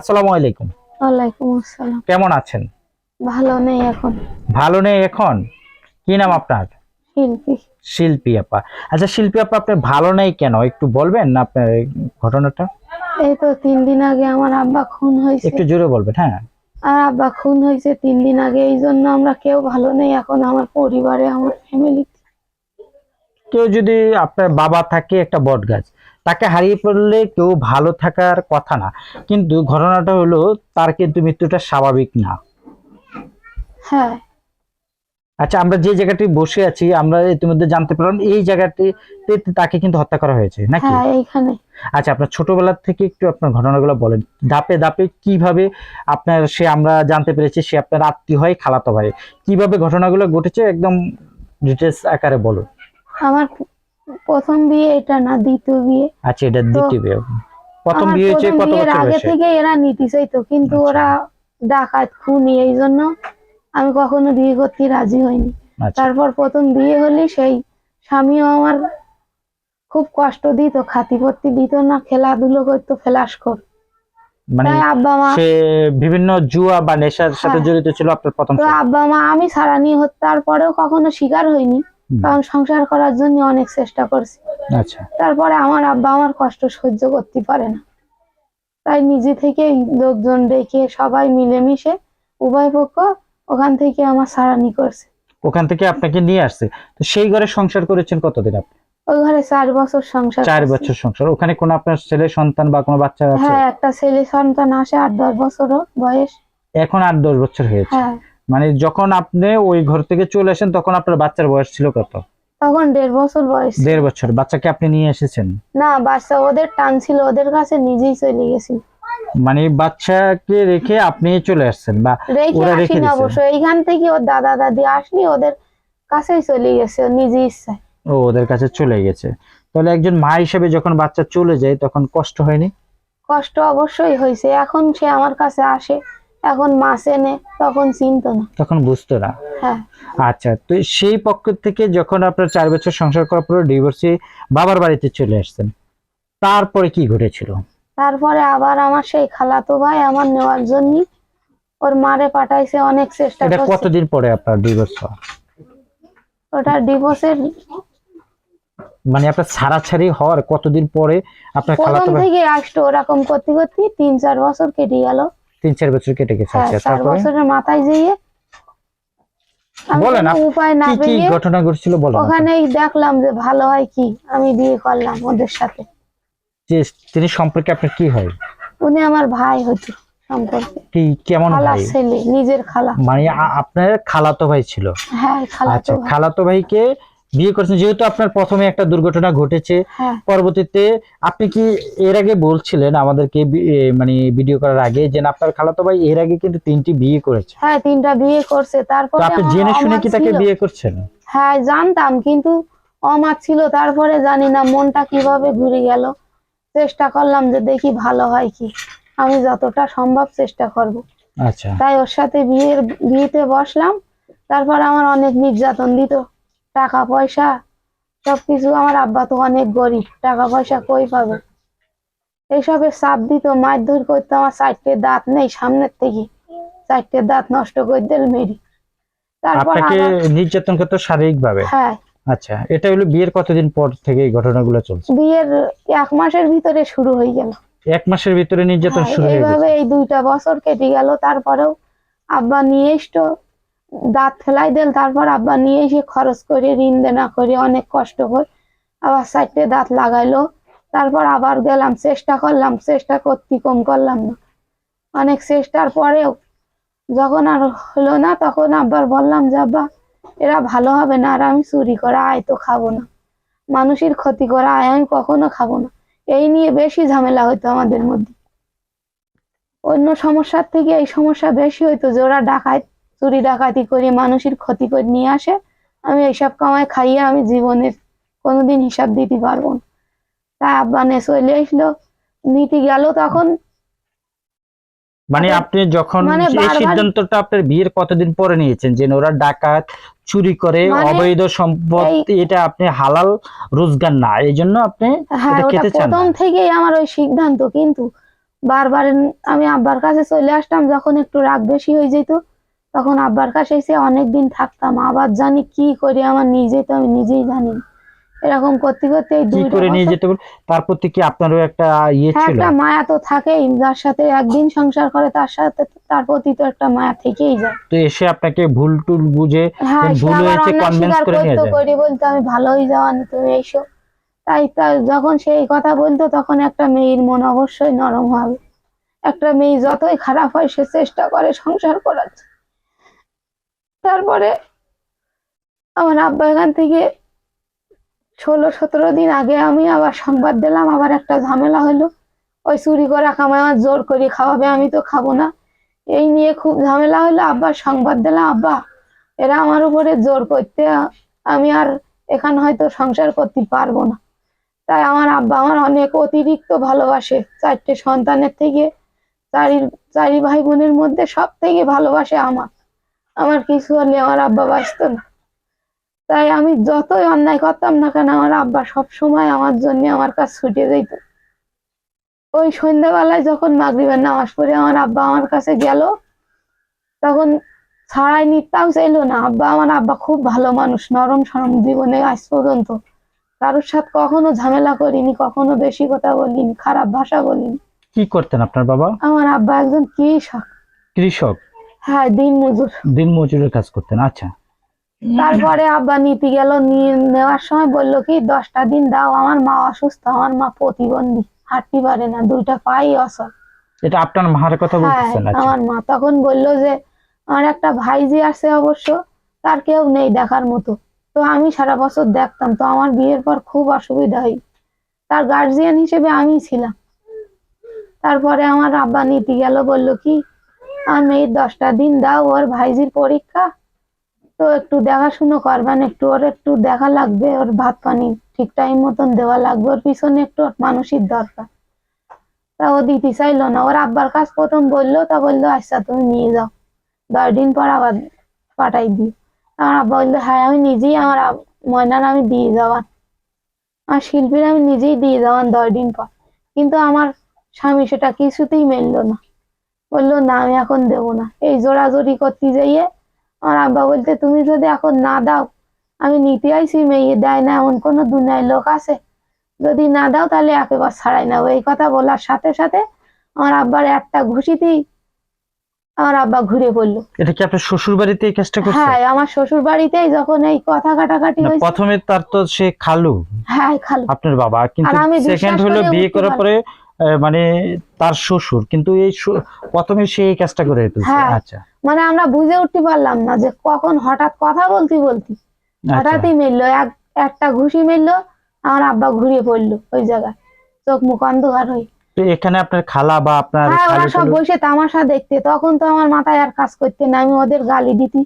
আসসালামু আলাইকুম। ওয়ালাইকুম আসসালাম। কেমন আছেন? ভালো নেই এখন। ভালো নেই এখন? কি নাম আপনার? শিল্পী। শিল্পী আপা। আচ্ছা শিল্পী আপা আপনি ভালো নেই কেন? একটু বলবেন না আপনার এই ঘটনাটা? এই তো তিন দিন আগে আমার আব্বা খুন হয়েছে। একটু জোরে বলবেন হ্যাঁ। আর আব্বা খুন হয়েছে তিন দিন আগে এই জন্য আমরা কেউ ভালো নেই এখন আমার পরিবারে আমার ফ্যামিলি কেউ যদি আপনার বাবা থাকে একটা বট গাছ তাকে হারিয়ে পড়লে কেউ ভালো থাকার কথা না। কিন্তু ঘটনাটা হলো তার কিন্তু মৃত্যুটা স্বাভাবিক না। হ্যাঁ। আচ্ছা আমরা যে জায়গাটি বসে আছি আমরা ইতিমধ্যে জানতে পারলাম এই জায়গাটিতে তাকে কিন্তু হত্যা করা হয়েছে নাকি? হ্যাঁ এইখানে। আচ্ছা আপনার ছোটবেলা থেকে একটু আপনার ঘটনাগুলো বলেন। ধাপে ধাপে কীভাবে আপনার সে আমরা জানতে পেরেছি সে আপনার আত্মীয় হয় খালাতো ভাই। কীভাবে ঘটনাগুলো ঘটেছে একদম ডিটেলস আকারে বলুন। আমার প্রথম বিয়ে এটা না দ্বিতীয় বিয়ে। আচ্ছা এটা দ্বিতীয় বিয়ে। প্রথম বিয়ে হয়েছে কত বছর আগে থেকে এরা নীতি চাইতো কিন্তু আচ্ছা। ওরা ডাকাত খুনি এই জন্য আমি কখনো বিয়ে করতে রাজি হইনি। আচ্ছা। তারপর প্রথম বিয়ে হলি সেই স্বামীও আমার খুব কষ্ট দিত খাতি পত্তি দিত না খেলাধুলো করতো ফেলাস কর। মানে আব্বা মা সে বিভিন্ন জুয়া বা নেশার সাথে হ্যাঁ। জড়িত ছিল আপনার প্রথম তো আব্বা মা আমি সারা নিয়ে হত্যার পরেও কখনো শিকার হইনি। কারণ সংসার করার জন্য অনেক চেষ্টা করছি। আচ্ছা। তারপরে আমার আব্বা আমার কষ্ট সহ্য করতে পারে না। তাই নিজে থেকে লোকজন ডেকে সবাই মিলেমিশে উভয় পক্ষ ওখান থেকে আমার সারানি করছে। ওখান থেকে আপনাকে নিয়ে আসছে। তো সেই ঘরে সংসার করেছেন কতদিন আপনি? ওই ঘরে চার বছর সংসার চার বছর সংসার। ওখানে কোনো আপনার ছেলে সন্তান বা কোনো বাচ্চা আছে? হ্যাঁ একটা ছেলে সন্তান আসে আট দশ বছরও বয়স। এখন আট দশ বছর হয়েছে। হ্যাঁ। মানে যখন আপনি ওই ঘর থেকে চলে আসেন তখন আপনার বাচ্চার বয়স ছিল কত? তখন দেড় বছর বয়স। দেড় বছর। বাচ্চাকে আপনি নিয়ে এসেছেন? না বাচ্চা ওদের টান ছিল ওদের কাছে নিজেই চলে গেছি মানে বাচ্চাকে রেখে আপনি চলে আসছেন বা ওরা রেখে আসি না দিছে? অবশ্য। এইখান থেকে ওর দাদা দাদি আসলি ওদের কাছেই চলে গেছে নিজে ইচ্ছায়। ও ওদের কাছে চলে গেছে। তাহলে একজন মা হিসেবে যখন বাচ্চা চলে যায় তখন কষ্ট হয়নি? কষ্ট অবশ্যই হয়েছে। এখন সে আমার কাছে আসে। এখন মাছ এনে তখন চিনত না। তখন বুঝতো না। হ্যাঁ। আচ্ছা তো সেই পক্ষ থেকে যখন আপনার চার বছর সংসার করার পর ডিভোর্সে বাবার বাড়িতে চলে আসছেন তারপরে কি ঘটেছিল? তারপরে আবার আমার সেই খালাতো ভাই আমার নেওয়ার জন্য ওর মারে পাঠাইছে অনেক চেষ্টা এটা কতদিন পরে আপনার ডিভোর্স হওয়া? ওটা ডিভোর্সের মানে আপনার ছাড়াছাড়ি হওয়ার কতদিন পরে আপনার খালাতো ভাই থেকে আসতো ওরকম করতে করতে তিন চার বছর কেটে গেল। তিন চার বছর কেটে গেছে আচ্ছা চার বছরের মাথায় যেয়ে আমি বলেন, উপায় না কি কি ঘটনা ঘটছিল বলেন আপনি। ওখানেই দেখলাম যে ভালো হয় কি আমি বিয়ে করলাম ওদের সাথে। যে তিনি সম্পর্কে আপনার কি হয়? উনি আমার ভাই হতো সম্পর্কে। কি কেমন ভাই? ছেলে নিজের খালা। মানে আপনার খালাতো ভাই ছিল? হ্যাঁ খালা আচ্ছা ভাই। খালাতো ভাইকে বিয়ে করেছেন যেহেতু আপনার প্রথমে একটা দুর্ঘটনা ঘটেছে হ্যাঁ। পরবর্তীতে আপনি কি এর আগে বলছিলেন আমাদেরকে মানে ভিডিও করার আগে যে আপনার খালাতো ভাই এর আগে কিন্তু তিনটি বিয়ে করেছে। হ্যাঁ তিনটা বিয়ে করছে তারপরে আপনি জেনে শুনে কি তাকে। বিয়ে করছেন? হ্যাঁ জানতাম কিন্তু অমাত ছিল তারপরে জানি না মনটা কীভাবে ঘুরে গেল। চেষ্টা করলাম যে দেখি ভালো হয় কি। আমি যতটা সম্ভব চেষ্টা করব। আচ্ছা। তাই ওর সাথে বিয়ের বিয়েতে বসলাম তারপর আমার অনেক নির্যাতন দিত। টাকা পয়সা সবকিছু আমার আব্বা তো অনেক গরিব টাকা পয়সা কই পাবে? এইসবের চাপ দিত মারধর করতো আমার চারটে দাঁত নেই সামনের থেকে। চারটে দাঁত নষ্ট করে দিল মেরি তারপর আপনাকে নির্যাতন করতো শারীরিক ভাবে হ্যাঁ। আচ্ছা এটা হলো বিয়ের কতদিন পর থেকে এই ঘটনাগুলো চলছে? বিয়ের এক মাসের ভিতরে শুরু হয়ে গেল। এক মাসের ভিতরে নির্যাতন হ্যাঁ, শুরু হয়ে এইভাবে এই দুইটা বছর কেটে গেল তারপরেও আব্বা নিয়ে এসতো দাঁত ফেলাই দিল তারপর আব্বা নিয়ে এসে খরচ করে, ঋণ দেনা করে, অনেক কষ্ট করে আবার সাইডে দাঁত লাগাইলো। তারপর আবার গেলাম, চেষ্টা করলাম, চেষ্টা করতে কম করলাম না। অনেক চেষ্টার পরেও যখন আর হলো না, তখন আব্বার বললাম যে, আব্বা, এরা ভালো হবে না, আর আমি চুরি করা আয় তো খাব না। মানুষের ক্ষতি করা আয়, আমি কখনো খাব না। এই নিয়ে বেশি ঝামেলা হতো আমাদের মধ্যে। অন্য সমস্যার থেকে এই সমস্যা বেশি হইতো যে, ওরা ডাকাত চুরি ডাকাতি করে মানুষের ক্ষতি করে নিয়ে আসে আমি এইসব কামাই খাইয়ে আমি জীবনের কোনোদিন হিসাব দিতে পারব না। তাই আব্বা নে চলে আসলো নিতে গেল তখন। মানে আপনি যখন মানে এই সিদ্ধান্তটা আপনার বিয়ের কতদিন পরে নিয়েছেন? যে ওরা ডাকাত চুরি করে মানে অবৈধ সম্পত্তি এটা আপনি হালাল রোজগার না এই জন্য আপনি হ্যাঁ খেতে চান প্রথম থেকেই আমার ওই সিদ্ধান্ত কিন্তু বারবার আমি আব্বার কাছে চলে আসতাম যখন একটু রাগ বেশি হয়ে যেত তখন আব্বার কাছে এসে অনেকদিন থাকতাম আবার জানি কি করি আমার নিজে তো আমি নিজেই জানি। এরকম করতে করতে এই কি দুইটা করে নিয়ে যেতে পারে তার প্রতি কি আপনারও একটা ইয়ে হ্যাঁ ছিল। একটা মায়া তো থাকেই যার সাথে একদিন সংসার করে তার সাথে তার প্রতি তো একটা মায়া থেকেই যায়। তো এসে আপনাকে ভুল টুল বুঝে হ্যাঁ ভুল হয়েছে স্বীকার করে নিয়ে যায়। করি বলতো আমি ভালোই যাওয়ানি তুমি এসো। তাই তাই যখন সেই কথা বলতো তখন একটা মেয়ের মন অবশ্যই নরম হবে। একটা মেয়ে যতই খারাপ হয় সে চেষ্টা করে সংসার করার তারপরে আমার আব্বা এখান থেকে ষোলো, সতেরো দিন আগে আমি আবার সংবাদ দিলাম, আবার একটা ঝামেলা হলো। ওই চুরি করা কামাই আমার জোর করে খাওয়াবে, আমি তো খাব না। এই নিয়ে খুব ঝামেলা হলো, আব্বার সংবাদ দিলাম, আব্বা, এরা আমার উপরে জোর করতে, আমি আর এখানে হয়তো সংসার করতে পারব না। তাই আমার আব্বা আমার অনেক অতিরিক্ত ভালোবাসে, চারটে সন্তানের থেকে, চারি চারি ভাই বোনের মধ্যে সব থেকে ভালোবাসে আমার। আমার কিছু হলে আমার আব্বা বাঁচত না। তাই আমি যতই অন্যায় করতাম না কেন আমার আব্বা সব সময় আমার জন্য আমার কাছে ছুটে যেত ওই সন্ধ্যাবেলায় যখন মাগরিবের নামাজ পড়ে আমার আব্বা আমার কাছে গেল তখন ছাড়াই নিতাম চাইলো না। আব্বা আমার আব্বা খুব ভালো মানুষ নরম সরম জীবনে আজ পর্যন্ত কারোর সাথে কখনো ঝামেলা করিনি কখনো বেশি কথা বলিনি খারাপ ভাষা বলিনি। কি করতেন আপনার বাবা? আমার আব্বা একজন কৃষক। কৃষক? হ্যাঁ দিন মজুর। দিন মজুরের কাজ করতেন আচ্ছা। তারপরে আব্বা নিতে গেল নিয়ে নেওয়ার সময় বলল কি দশটা দিন দাও আমার মা অসুস্থ আমার মা প্রতিবন্ধী হাঁটতে পারে না দুইটা পাই অসল। এটা আপনার মায়ের কথা হ্যাঁ বলতেছেন আচ্ছা। আমার মা তখন বলল যে আমার একটা ভাইজি আছে অবশ্য তার কেউ নেই দেখার মতো। তো আমি সারা বছর দেখতাম তো আমার বিয়ের পর খুব অসুবিধা হয়। তার গার্জিয়ান হিসেবে আমি ছিলাম। তারপরে আমার আব্বা নিতে গেল বলল কি মেয়ের দশটা দিন দাও, ওর ভাইজির পরীক্ষা। তো একটু দেখাশুনো করবেন, একটু ওর একটু দেখা লাগবে, ওর ভাত পানি ঠিক টাইম মতন দেওয়া লাগবে, ওর পিছনে একটু মানুষের দরকার। তা ও দিতে চাইলো না, ওর আব্বার কাজ প্রথম বলল, তা বলল আচ্ছা তুমি নিয়ে যাও। দশ দিন পর আবার পাঠাই দিই। আমার আব্বা বলল হ্যাঁ আমি নিজেই আমার ময়নার আমি দিয়ে যাওয়ান। আমার শিল্পীর আমি নিজেই দিয়ে যাওয়ান দশ দিন পর। কিন্তু আমার স্বামী সেটা কিছুতেই মেললো না। বলল না আমি এখন দেবো না। এই জোরাজোরি করতে যাইয়ে আমার আব্বা বলতে তুমি যদি এখন না দাও আমি নিতে আইছি মেয়ে দেয় না এমন কোনো দুনিয়ায় লোক আছে। যদি না দাও তাহলে একেবারে ছাড়াই নেব। এই কথা বলার সাথে সাথে আমার আব্বার একটা ঘুষিতেই আমার আব্বা ঘুরে পড়ল। এটা কি আপনার শ্বশুর বাড়িতে এই কাজটা করছে? হ্যাঁ আমার শ্বশুর বাড়িতেই যখন এই কথা কাটাকাটি হয়েছে প্রথমে তার তো সে খালু। হ্যাঁ খালু। আপনার বাবা। কিন্তু সেকেন্ড হলো বিয়ে করার পরে মানে তার শ্বশুর। কিন্তু এই প্রথমে সে এই কাজটা করে হ্যাঁ। আচ্ছা। মানে আমরা বুঝে উঠতে পারলাম না যে কখন হঠাৎ কথা বলতে বলতে আচ্ছা। হঠাৎই মিললো এক একটা ঘুষি মিললো আমার আব্বা ঘুরিয়ে পড়ল ওই জায়গায় চোখ মুখ অন্ধকার হয়ে। তো এখানে আপনার খালা বা আপনার হ্যাঁ ওরা সব বসে তামাশা দেখতে তখন তো আমার মাথায় আর কাজ করতে না আমি ওদের গালি দিতি।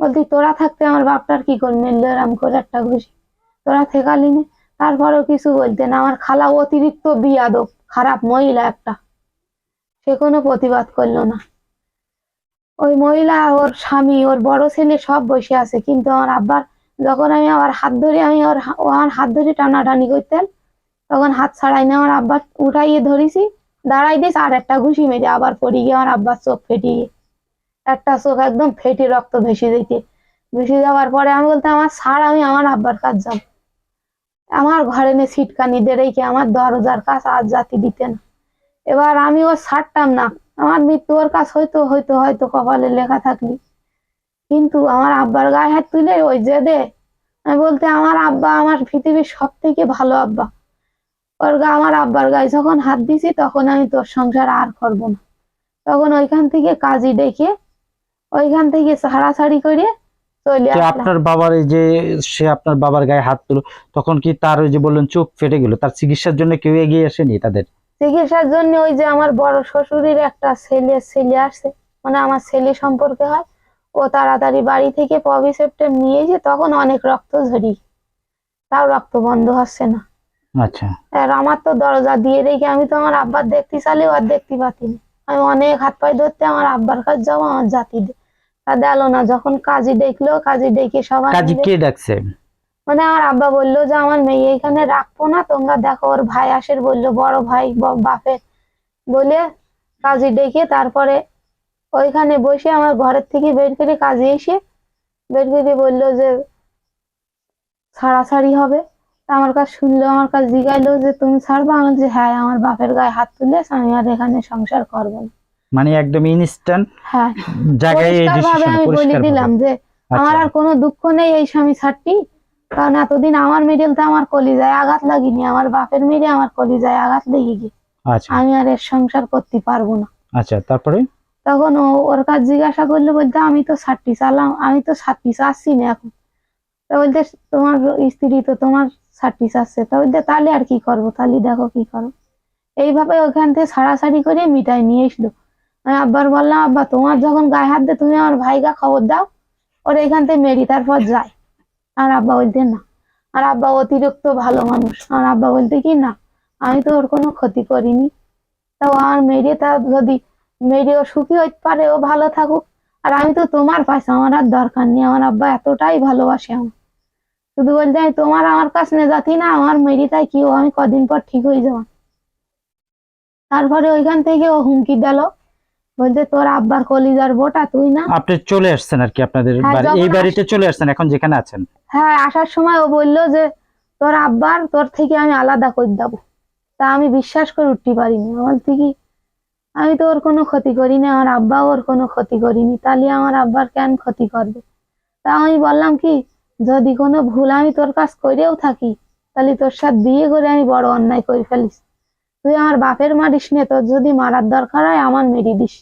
বলতি তোরা থাকতে আমার বাপটার কি করে মিললো এরম করে একটা ঘুষি। তোরা থেকালি নে। তারপরেও কিছু বলতে না। আমার খালা অতিরিক্ত বিয়াদব, খারাপ মহিলা একটা। সে কোনো প্রতিবাদ করল না। ওই মহিলা, ওর স্বামী, ওর বড় ছেলে সব বসে আছে। কিন্তু আমার আব্বার যখন আমি আমার হাত ধরে, আমি ওর আমার হাত ধরে টানাটানি করতেন, তখন হাত ছাড়াই না, আমার আব্বার উঠাইয়ে ধরেছি। দাঁড়াই দিস, আর একটা ঘুষি মেরে আবার পড়ে গিয়ে আমার আব্বার চোখ ফেটিয়ে। একটা চোখ একদম ফেটে রক্ত ভেসে যেতে ভেসে যাওয়ার পরে আমি বলতে আমার ছাড়, আমি আমার আব্বার কাজ যাব। আমার ঘরে নে ছিটকানি দিয়ে রেখে আমার দরজার কাজ আজ জাতি দিতে না। এবার আমি ও ছাড়তাম না। আমার মৃত্যু ওর কাজ হয়তো হয়তো হয়তো কপালে লেখা থাকলি। কিন্তু আমার আব্বার গায়ে হাত তুলে ওই যে দে, আমি বলতে আমার আব্বা আমার পৃথিবীর সব থেকে ভালো আব্বা। ওর গা আমার আব্বার গায়ে যখন হাত দিছি, তখন আমি তোর সংসার আর করব না। তখন ওইখান থেকে কাজী ডেকে, ওইখান থেকে ছাড়াছাড়ি করে আপনার বাবার এই যে সে আপনার বাবার গায়ে হাত তুলো তখন কি তার ওই যে বললেন চোখ ফেটে গেল? তার চিকিৎসার জন্য কেউ এগিয়ে আসেনি তাদের? চিকিৎসার জন্য ওই যে আমার বড় শ্বশুরের একটা ছেলে ছেলে আসছে মানে আমার ছেলে সম্পর্কে হয়। ও তাড়াতাড়ি বাড়ি থেকে পবি সেপ্টেম নিয়ে যে তখন অনেক রক্ত ঝরি। তাও রক্ত বন্ধ হচ্ছে না। আচ্ছা। আর আমার তো দরজা দিয়ে রেখে আমি তো আমার আব্বার দেখতে চালে আর দেখতে পাতিনি। আমি অনেক হাত পায়ে ধরতে আমার আব্বার কাছে যাব আমার জাতি দে তা দিল না যখন কাজী দেখল কাজী ডেকে সবাই কাজী কে ডাকছে? মানে আমার আব্বা বলল যে আমার মেয়ে এখানে রাখব না তোমরা দেখো ওর ভাই আসের বলল বড় ভাই বাপের। বলে কাজী ডেকে তারপরে ওইখানে বসে আমার ঘরের থেকে বের করে কাজে এসে বের করে বলল যে ছাড়াছাড়ি হবে। আমার কাছে শুনলো আমার কাছে জিগাইলো যে তুমি ছাড়বা? আমি যে হ্যাঁ আমার বাপের গায়ে হাত তুলে আমি আর এখানে সংসার করব না। মানে একদম ইনস্ট্যান্ট হ্যাঁ। জায়গায় এই ডিসিশন পরিষ্কার দিলাম যে আমার আর কোনো দুঃখ নেই এই স্বামী ছাড়টি কারণ এতদিন আমার মিডিল তো আমার কলিজায় আঘাত লাগিনি আমার বাপের মেরে আমার কলিজায় আঘাত লেগে গিয়ে। আচ্ছা। আমি আর এর সংসার করতে পারব না। আচ্ছা তারপরে? তখন ওর কাছে জিজ্ঞাসা করল বলতে আমি তো ষাটটি চালাম আমি তো ষাটটি চাচ্ছি না এখন। তা বলতে তোমার স্ত্রী তো তোমার ষাটটি চাচ্ছে তা বলতে তাহলে আর কি করব? তাহলে দেখো কি করো? এইভাবে ওখান থেকে ছাড়াছাড়ি করে মিটাই নিয়ে এসলো। আমি আব্বার বললাম, আব্বা, তোমার যখন গায়ে হাত দে তুমি আমার ভাইকে খবর দাও। ওর এখান থেকে মেরি, তারপর যায়। আর আব্বা বলতে, না। আর আব্বা অতিরিক্ত ভালো মানুষ। আর আব্বা বলতে কি, না, আমি তো ওর কোনো ক্ষতি করিনি। তা ও আমার মেরে, তা যদি মেরে ও সুখী হইতে পারে, ও ভালো থাকুক। আর আমি তো তোমার পাশে, আমার আর দরকার নেই। আমার আব্বা এতটাই ভালোবাসে আমার শুধু বলতে, আমি তোমার আমার কাছে নিয়ে যাতি না, আমার মেরি তাই কি ও, আমি কদিন পর ঠিক হয়ে যাওয়া তারপরে ওইখান থেকে ও হুমকি দিল। বলতে তোর আব্বার কলিজার বোটা তুই না? আপনি চলে আসছেন আর কি আপনাদের হ্যাঁ, বাড়ি। এই বাড়িতে চলে আসছেন এখন যেখানে আছেন? হ্যাঁ আসার সময় ও বলল যে তোর আব্বার তোর থেকে আমি আলাদা করে দেবো। তা আমি বিশ্বাস করে উঠতে পারিনি। আমি বলছি কি আমি তো ওর কোনো ক্ষতি করিনি আমার আব্বাও ওর কোনো ক্ষতি করিনি। তাহলে আমার আব্বার কেন ক্ষতি করবে? তা আমি বললাম কি যদি কোনো ভুল আমি তোর কাজ করেও থাকি তাহলে তোর সাথে বিয়ে করে আমি বড় অন্যায় করে ফেলিস। তুই আমার বাপের মারিস নে, তোর যদি মারার দরকার হয় আমার মেরে দিস।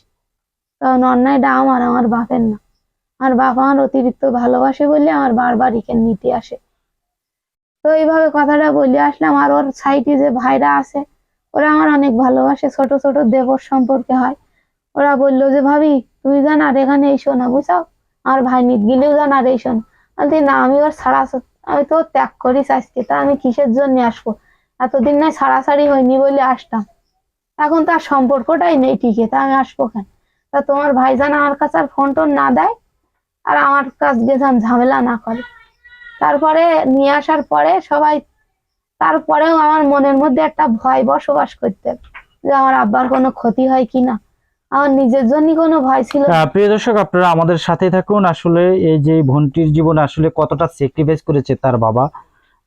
কারণ অন্যায়টা আমার আমার বাপের না। আমার বাপ আমার অতিরিক্ত ভালোবাসে বলে আমার বারবার এখানে নিতে আসে। তো এইভাবে কথাটা বলে আসলাম। আর ওর সাইডে যে ভাইরা আছে, ওরা আমার অনেক ভালোবাসে। ছোট ছোট দেবর সম্পর্কে হয়। ওরা বলল যে, ভাবি, তুমি জান আর এখানে এসো না, বুঝাও? আমার ভাই নিত গেলেও জান আর এসো না। বলতে না, আমি ওর ছাড়া আমি তো ত্যাগ করিস আজকে, তা আমি কিসের জন্য আসব? এতদিন নয় ছাড়াছাড়ি হয়নি বলে আসতাম। এখন তার সম্পর্কটাই নেই টিকে তা আমি আসব কেন? তা তোমার ভাইজান আমার কাছে আর ফোন টোন না দেয় আর আমার কাছ গেছাম ঝামেলা না করে। তারপরে নিয়ে আসার পরে সবাই, তারপরেও আমার মনের মধ্যে একটা ভয় বসবাস করতে যে আমার আব্বার কোনো ক্ষতি হয় কিনা আমার নিজের জন্যই কোনো ভয় ছিল প্রিয় দর্শক, আপনারা আমাদের সাথে থাকুন। আসলে এই যে বোনটির জীবন আসলে কতটা স্যাক্রিফাইস করেছে তার বাবা।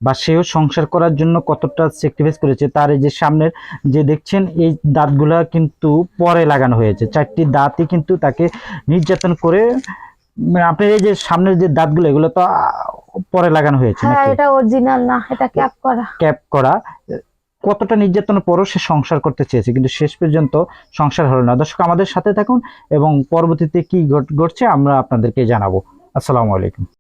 বা সেও সংসার করার জন্য কতটা স্যাক্রিফাইস করেছে তার এই যে সামনের যে দেখছেন এই দাঁতগুলা কিন্তু পরে লাগানো হয়েছে। চারটি দাঁতই কিন্তু তাকে নির্যাতন করে মানে আপনার এই যে সামনের যে দাঁতগুলো এগুলো তো পরে লাগানো হয়েছে হ্যাঁ এটা অরিজিনাল না এটা ক্যাপ করা। ক্যাপ করা। কতটা নির্যাতনের পরও সে সংসার করতে চেয়েছে কিন্তু শেষ পর্যন্ত সংসার হলো না। দর্শক আমাদের সাথে থাকুন এবং পরবর্তীতে কি ঘটছে আমরা আপনাদেরকে জানাব। আসসালামু আলাইকুম।